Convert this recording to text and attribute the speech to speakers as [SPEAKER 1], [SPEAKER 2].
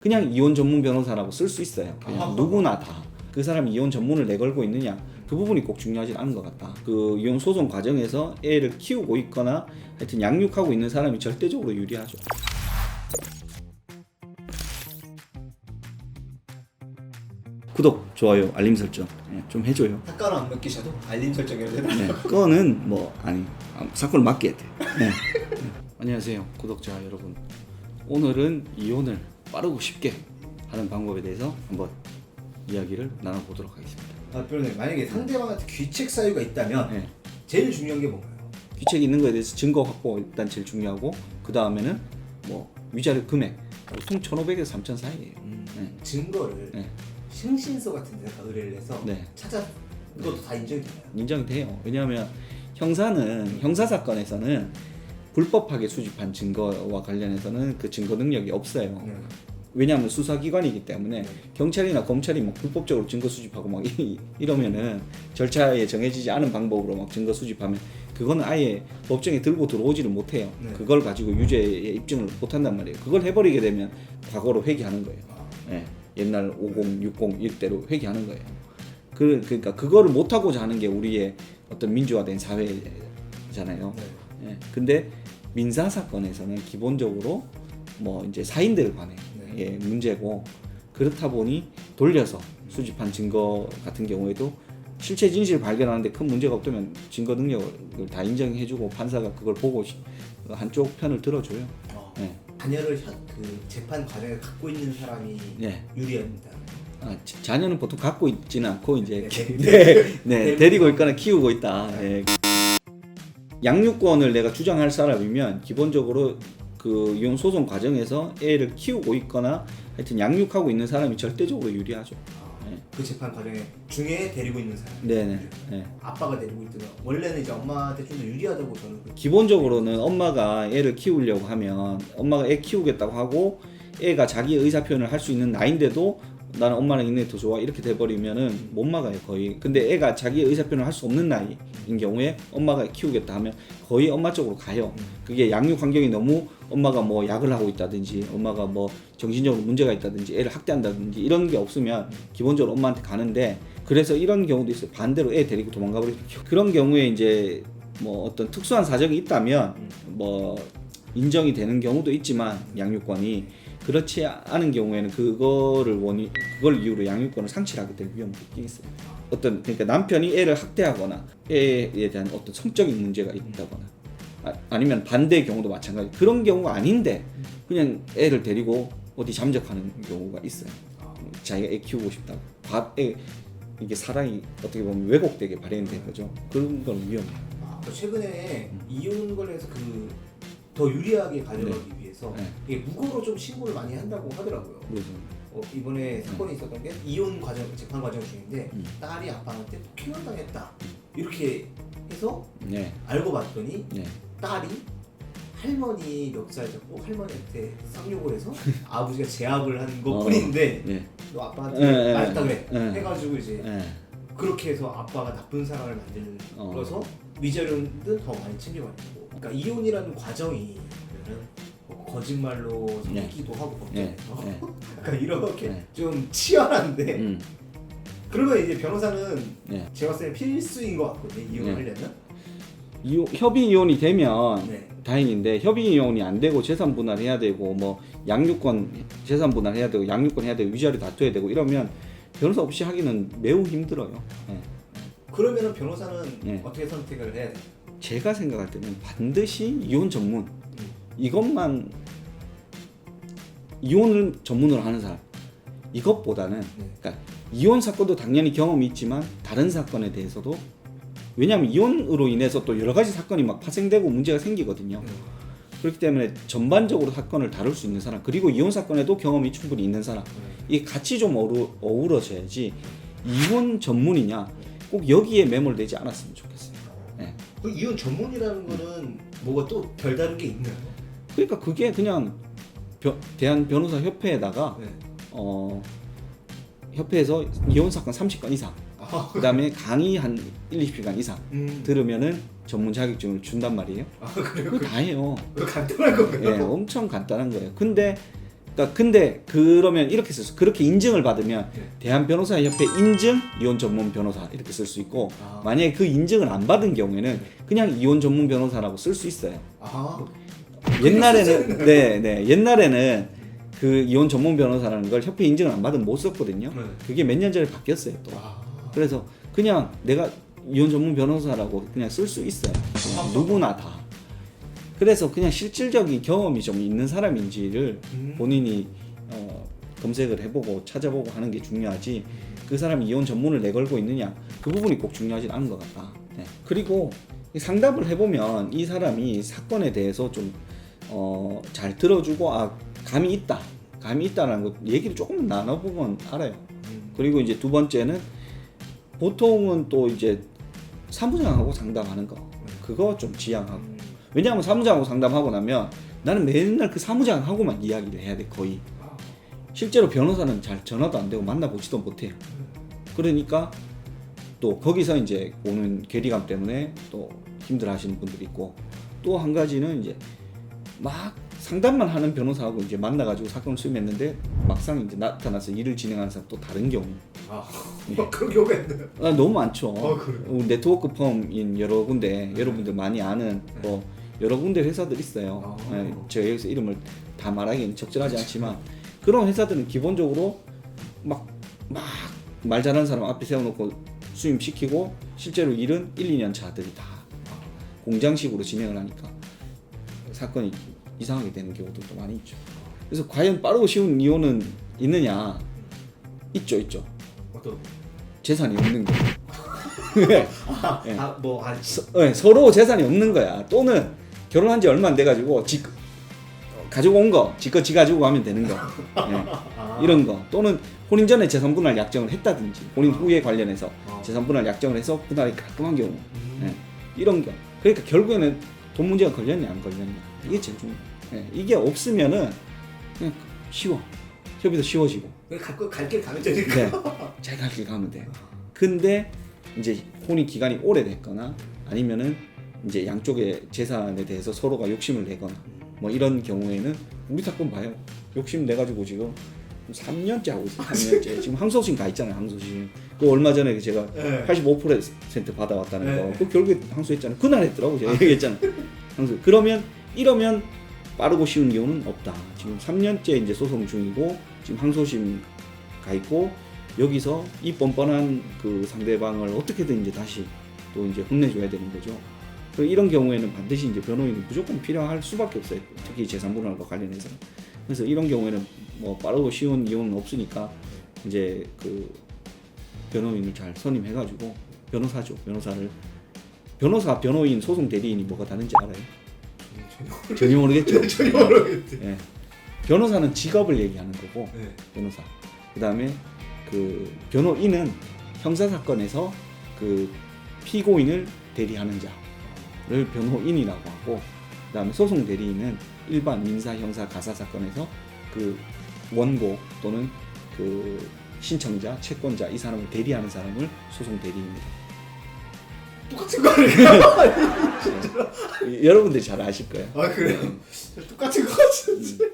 [SPEAKER 1] 그냥 이혼 전문 변호사라고 쓸 수 있어요. 그냥
[SPEAKER 2] 아.
[SPEAKER 1] 누구나 다. 그 사람이 이혼 전문을 내걸고 있느냐 그 부분이 꼭 중요하지 않은 것 같다. 그 이혼 소송 과정에서 애를 키우고 있거나 하여튼 양육하고 있는 사람이 절대적으로 유리하죠. 구독, 좋아요, 알림 설정 예, 좀 해줘요.
[SPEAKER 2] 탁가루 안 맡기셔도 알림 설정해야 되나?
[SPEAKER 1] 네, 그거는 뭐 아니 아, 사건을 맡겨야 돼. 네. 네. 안녕하세요, 구독자 여러분. 오늘은 이혼을 빠르고 쉽게 하는 방법에 대해서 한번 이야기를 나눠보도록 하겠습니다.
[SPEAKER 2] 아, 변호사님 만약에 상대방한테 귀책 사유가 있다면
[SPEAKER 1] 네.
[SPEAKER 2] 제일 중요한 게 뭔가요?
[SPEAKER 1] 귀책이 있는 거에 대해서 증거 확보 가 일단 제일 중요하고 그 다음에는 뭐 위자료 금액 보통 1,500에서 3,000 사이예요. 네.
[SPEAKER 2] 증거를
[SPEAKER 1] 네.
[SPEAKER 2] 승신서 같은 데다가 의뢰를 해서
[SPEAKER 1] 네.
[SPEAKER 2] 찾아 그것도 다 인정이 되나요?
[SPEAKER 1] 인정이 돼요. 왜냐하면 형사는 형사 사건에서는 불법하게 수집한 증거와 관련해서는 그 증거 능력이 없어요.
[SPEAKER 2] 네.
[SPEAKER 1] 왜냐하면 수사기관이기 때문에
[SPEAKER 2] 네.
[SPEAKER 1] 경찰이나 검찰이 막 불법적으로 증거 수집하고 막 이- 이러면은 절차에 정해지지 않은 방법으로 막 증거 수집하면 그거는 아예 법정에 들고 들어오지를 못해요.
[SPEAKER 2] 네.
[SPEAKER 1] 그걸 가지고 유죄에 입증을 못한단 말이에요. 그걸 해버리게 되면 과거로 회귀하는 거예요.
[SPEAKER 2] 아,
[SPEAKER 1] 예, 옛날 50, 60 이때로 회귀하는 거예요. 그, 그러니까 그거를 못하고자 하는 게 우리의 어떤 민주화된 사회잖아요.
[SPEAKER 2] 네.
[SPEAKER 1] 예, 근데 민사 사건에서는 기본적으로 뭐 이제 사인들 간의
[SPEAKER 2] 네.
[SPEAKER 1] 예, 문제고 그렇다 보니 돌려서 수집한 증거 같은 경우에도 실체 진실을 발견하는데 큰 문제가 없다면 증거 능력을 다 인정해주고 판사가 그걸 보고 시- 한쪽 편을 들어줘요.
[SPEAKER 2] 어,
[SPEAKER 1] 네.
[SPEAKER 2] 자녀를 현- 그 재판 과정에 갖고 있는 사람이
[SPEAKER 1] 네.
[SPEAKER 2] 유리합니다.
[SPEAKER 1] 아, 자- 자녀는 보통 갖고 있지는 않고 이제
[SPEAKER 2] 네.
[SPEAKER 1] 네, 네, 데리고 있거나 키우고 있다. 네. 양육권을 내가 주장할 사람이면 기본적으로 그 이혼 소송 과정에서 애를 키우고 있거나 하여튼 양육하고 있는 사람이 절대적으로 유리하죠.
[SPEAKER 2] 아,
[SPEAKER 1] 네.
[SPEAKER 2] 그 재판 과정에 중에 데리고 있는 사람.
[SPEAKER 1] 네네. 네.
[SPEAKER 2] 아빠가 데리고 있든 원래는 이제 엄마한테 좀 더 유리하다고 저는 그-
[SPEAKER 1] 기본적으로는 엄마가 애를 키우려고 하면 엄마가 애 키우겠다고 하고 애가 자기 의사 표현을 할 수 있는 나이인데도 나는 엄마랑 있는 게 더 좋아. 이렇게 돼버리면은 못 막아요 거의. 근데 애가 자기 의사 표현을 할 수 없는 나이인 경우에 엄마가 키우겠다 하면 거의 엄마 쪽으로 가요. 그게 양육 환경이 너무 엄마가 뭐 약을 하고 있다든지 엄마가 뭐 정신적으로 문제가 있다든지 애를 학대한다든지 이런 게 없으면 기본적으로 엄마한테 가는데 그래서 이런 경우도 있어요. 반대로 애 데리고 도망가 경우. 그런 경우에 이제 뭐 어떤 특수한 사정이 있다면 뭐 인정이 되는 경우도 있지만 양육권이 그렇지 않은 경우에는 그거를 원이 그걸 이유로 양육권을 상실하게 될 위험이 있긴 있어요. 어떤 그러니까 남편이 애를 학대하거나 애에 대한 어떤 성적인 문제가 있다거나 아, 아니면 반대의 경우도 마찬가지 그런 경우가 아닌데 그냥 애를 데리고 어디 잠적하는 경우가 있어요. 자기가 애 키우고 싶다고 밥 애, 이게 사랑이 어떻게 보면 왜곡되게 발현된 거죠. 그런 건 위험해요.
[SPEAKER 2] 아, 그 최근에 이혼 관련해서 그 더 유리하게 가져가기 위 해서
[SPEAKER 1] 네.
[SPEAKER 2] 이게 무고로 좀 신고를 많이 한다고 하더라고요.
[SPEAKER 1] 그래서
[SPEAKER 2] 어, 이번에 사건이 있었던 게 이혼 과정 재판 과정 중인데
[SPEAKER 1] 음.
[SPEAKER 2] 딸이 아빠한테 폭행을 당했다 이렇게 해서
[SPEAKER 1] 네,
[SPEAKER 2] 알고 봤더니
[SPEAKER 1] 네.
[SPEAKER 2] 딸이 할머니 멱살 잡고 할머니한테 쌍욕을 해서 아버지가 제압을 한 것 뿐인데
[SPEAKER 1] 네.
[SPEAKER 2] 너 아빠한테
[SPEAKER 1] 예, 예,
[SPEAKER 2] 맞았다 그래
[SPEAKER 1] 예.
[SPEAKER 2] 해가지고 이제
[SPEAKER 1] 네.
[SPEAKER 2] 그렇게 해서 아빠가 나쁜 사람을
[SPEAKER 1] 어.
[SPEAKER 2] 만들어서 위자료는 더 많이 챙겨가지고 그러니까 이혼이라는 과정이 거짓말로
[SPEAKER 1] 네.
[SPEAKER 2] 속이기도 하고
[SPEAKER 1] 네. 네.
[SPEAKER 2] 약간 이렇게
[SPEAKER 1] 네.
[SPEAKER 2] 좀 치열한데
[SPEAKER 1] 음.
[SPEAKER 2] 그러면 이제 변호사는
[SPEAKER 1] 네.
[SPEAKER 2] 제가 봤을 때 필수인 것 같거든요 이혼하려면
[SPEAKER 1] 이혼, 협의 이혼이 되면
[SPEAKER 2] 네.
[SPEAKER 1] 다행인데 협의 이혼이 안 되고 재산 분할해야 되고 뭐 양육권 재산 분할해야 되고 양육권 해야 되고 위자료 다퉈야 되고 이러면 변호사 없이 하기는 매우 힘들어요. 네.
[SPEAKER 2] 그러면은 변호사는
[SPEAKER 1] 네.
[SPEAKER 2] 어떻게 선택을 해야 돼요?
[SPEAKER 1] 제가 생각할 때는 반드시 이혼 전문
[SPEAKER 2] 음.
[SPEAKER 1] 이것만 이혼을 전문으로 하는 사람 이것보다는
[SPEAKER 2] 네.
[SPEAKER 1] 그러니까 이혼 사건도 당연히 경험이 있지만 다른 사건에 대해서도 왜냐하면 이혼으로 인해서 또 여러 가지 사건이 막 파생되고 문제가 생기거든요.
[SPEAKER 2] 음.
[SPEAKER 1] 그렇기 때문에 전반적으로 사건을 다룰 수 있는 사람 그리고 이혼 사건에도 경험이 충분히 있는 사람
[SPEAKER 2] 네.
[SPEAKER 1] 이게 같이 좀 어우러, 어우러져야지 이혼 전문이냐 꼭 여기에 매몰되지 않았으면 좋겠어요. 네.
[SPEAKER 2] 그 이혼 전문이라는 거는 뭐가 또 별다른 게 있나요?
[SPEAKER 1] 그러니까 그게 그냥 변- 대한 변호사 협회에다가
[SPEAKER 2] 네.
[SPEAKER 1] 어 협회에서 이혼 사건 30건 이상
[SPEAKER 2] 아,
[SPEAKER 1] 그다음에 강의 한 1, 20시간 이상
[SPEAKER 2] 음.
[SPEAKER 1] 들으면은 전문 자격증을 준단 말이에요.
[SPEAKER 2] 아 그래요?
[SPEAKER 1] 그거 다 해요.
[SPEAKER 2] 그거 간단한 건가요?
[SPEAKER 1] 예, 엄청 간단한 거예요. 근데 그러니까 근데 그러면 이렇게 쓸 수, 그렇게 인증을 받으면
[SPEAKER 2] 네.
[SPEAKER 1] 대한 변호사 협회 인증 이혼 전문 변호사 이렇게 쓸 수 있고
[SPEAKER 2] 아.
[SPEAKER 1] 만약에 그 인증을 안 받은 경우에는 그냥 이혼 전문 변호사라고 쓸 수 있어요.
[SPEAKER 2] 아
[SPEAKER 1] 옛날에는 네, 네. 옛날에는 그 이혼 전문 변호사라는 걸 협회 인증을 안 받으면 못 썼거든요.
[SPEAKER 2] 네.
[SPEAKER 1] 그게 몇 년 전에 바뀌었어요, 또.
[SPEAKER 2] 아.
[SPEAKER 1] 그래서 그냥 내가 이혼 전문 변호사라고 그냥 쓸 수 있어요. 누구나 다. 그래서 그냥 실질적인 경험이 좀 있는 사람인지를
[SPEAKER 2] 음.
[SPEAKER 1] 본인이 어, 검색을 해보고 찾아보고 하는 게 중요하지 그 사람이 이혼 전문을 내걸고 있느냐 그 부분이 꼭 중요하진 않은 것 같다. 네. 그리고 이 상담을 해보면 이 사람이 사건에 대해서 좀 어, 잘 들어주고 아 감이 있다 감이 있다라는 것 얘기를 조금 나눠보면 알아요.
[SPEAKER 2] 음.
[SPEAKER 1] 그리고 이제 두 번째는 보통은 또 이제 사무장하고 상담하는 거 그거 좀 지향하고
[SPEAKER 2] 음.
[SPEAKER 1] 왜냐하면 사무장하고 상담하고 나면 나는 맨날 그 사무장하고만 이야기를 해야 돼 거의
[SPEAKER 2] 아.
[SPEAKER 1] 실제로 변호사는 잘 전화도 안 되고 만나보지도 못해요 그러니까 또 거기서 이제 오는 괴리감 때문에 또 힘들어 하시는 분들이 있고 또 한 가지는 이제 막 상담만 하는 변호사하고 이제 만나가지고 사건을 수임했는데 막상 이제 나타나서 일을 진행하는 사람 또 다른 경우
[SPEAKER 2] 아 그런 경우가 있나요?
[SPEAKER 1] 아, 너무 많죠.
[SPEAKER 2] 아, 그래요?
[SPEAKER 1] 어, 네트워크 펌인 여러 군데 여러분들 많이 아는 뭐 여러 군데 회사들 있어요.
[SPEAKER 2] 아.
[SPEAKER 1] 예, 제가 여기서 이름을 다 말하기는 적절하지 않지만 그런 회사들은 기본적으로 막 막 말 잘하는 사람 앞에 세워놓고 수임시키고 실제로 일은 1, 2년 차들이 다 공장식으로 진행을 하니까 사건이 이상하게 되는 경우들도 많이 있죠. 그래서 과연 빠르고 쉬운 이혼은 있느냐? 있죠, 있죠.
[SPEAKER 2] 어떤
[SPEAKER 1] 재산이 없는 거. 예.
[SPEAKER 2] 아뭐 아,
[SPEAKER 1] 서, 네, 서로 재산이 없는 거야. 또는 결혼한 지 얼마 안 돼가지고 지 가지고 온 거, 지거 지 가지고 가면 되는 거. 예,
[SPEAKER 2] 아.
[SPEAKER 1] 이런 거. 또는 혼인 전에 재산 분할 약정을 했다든지 혼인 후에 관련해서
[SPEAKER 2] 아.
[SPEAKER 1] 재산 분할 약정을 해서 분할이 깔끔한 경우.
[SPEAKER 2] 음.
[SPEAKER 1] 예, 이런 거. 그러니까 결국에는 돈 문제가 걸렸냐 안 걸렸냐 이게 제일 중요. 예, 이게 없으면은 그냥 쉬워. 협의도 쉬워지고.
[SPEAKER 2] 갈길 가면 되니까
[SPEAKER 1] 네. 잘갈 길 가면 돼. 근데 이제 혼인 기간이 오래됐거나 아니면은 이제 양쪽의 재산에 대해서 서로가 욕심을 내거나 뭐 이런 경우에는 우리 사건 봐요. 욕심 내 가지고 지금 3년째 하고 있어요. 3년째. 지금 항소심 가 있잖아요. 항소심. 그 얼마 전에 제가
[SPEAKER 2] 네.
[SPEAKER 1] 85% 받아왔다는
[SPEAKER 2] 네.
[SPEAKER 1] 거. 그 결국에 항소했잖아요. 그날 했더라고 제가 얘기했잖아요. 항소. 그러면 이러면 빠르고 쉬운 경우는 없다. 지금 3년째 이제 소송 중이고 지금 항소심 가 있고 여기서 이 뻔뻔한 그 상대방을 어떻게든 이제 다시 또 이제 혼내줘야 되는 거죠. 그 이런 경우에는 반드시 이제 변호인이 무조건 필요할 수밖에 없어요. 특히 재산 분할과 관련해서. 그래서 이런 경우에는 뭐 빠르고 쉬운 이혼은 없으니까 이제 그 변호인을 잘 선임해가지고 변호사죠. 변호사를 변호사, 변호인, 소송 대리인이 뭐가 다른지 알아요? 전혀 모르겠죠.
[SPEAKER 2] 전혀 모르겠대
[SPEAKER 1] 예. 변호사는 직업을 얘기하는 거고
[SPEAKER 2] 네.
[SPEAKER 1] 변호사. 그다음에 그 변호인은 형사 사건에서 그 피고인을 대리하는 자 를 변호인이라고 하고 그다음에 소송 대리인은 일반 민사, 형사, 가사 사건에서 그 원고 또는 그 신청자, 채권자 이 사람을 대리하는 사람을 소송 대리인입니다.
[SPEAKER 2] 똑같은 거 아니에요?
[SPEAKER 1] 여러분들이 잘 아실 거예요.
[SPEAKER 2] 아 그래요? 똑같은 거 같은데